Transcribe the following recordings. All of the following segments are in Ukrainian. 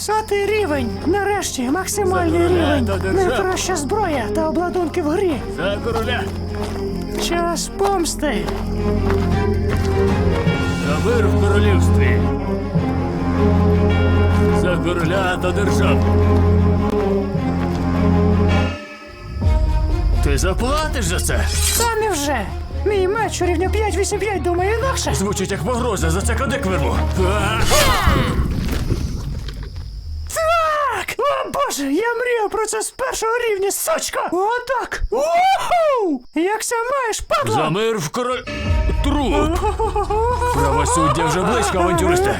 Сотий рівень. Нарешті максимальний Забороняє рівень. до. Найкраща зброя та обладунки в грі. За короля! Час помсти. За мир в королівстві! За короля та державу! Ти заплатиш за це? Та невже? Мій меч у рівня 5-8-5 думає інакше. Звучить як погроза, за це кадик вирву. А! Так! О боже, я мріяв про це з першого рівня, сучка! Отак! Уху! Як ся маєш, падла? За мир в король... Труп! Правосуддя вже близько, авантюристи!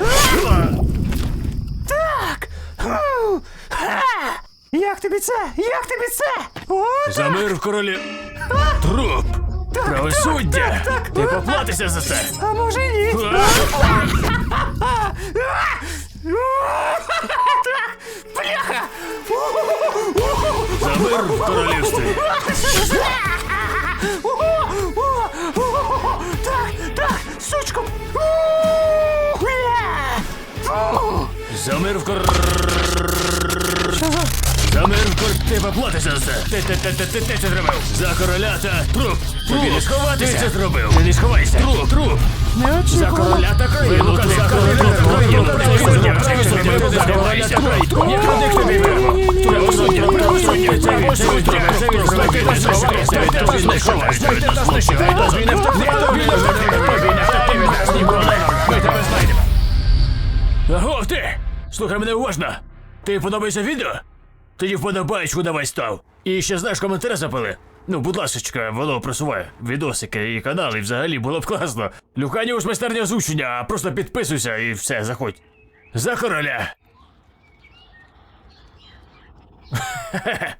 Так! Ха! Як тобі це? Як тобі це? О, За мир в королі... Труп! Правосуддя! Ти поплатишся за це! а може ні? А! За мир в королівстві! Так, так, сучку! За мир в кор... За мир в кор... Ти поплатишся за це! Ти, ти, ти, ти, ти, ти це зробив! За короля та труп! Тобі не сховатися! Ти це зробив! Ти не сховайся! Труп, труп! Не За короля та країну! Аго, ти! Слухай мене уважно! Ти подобається відео? Тоді вподобаєчку давай став. І ще знаєш коментарі запили. Ну, будь ласочка, воно просуває відосики і канали, і взагалі було б класно. Люханіус майстерня озвучення, а просто підписуйся і все, заходь. За короля!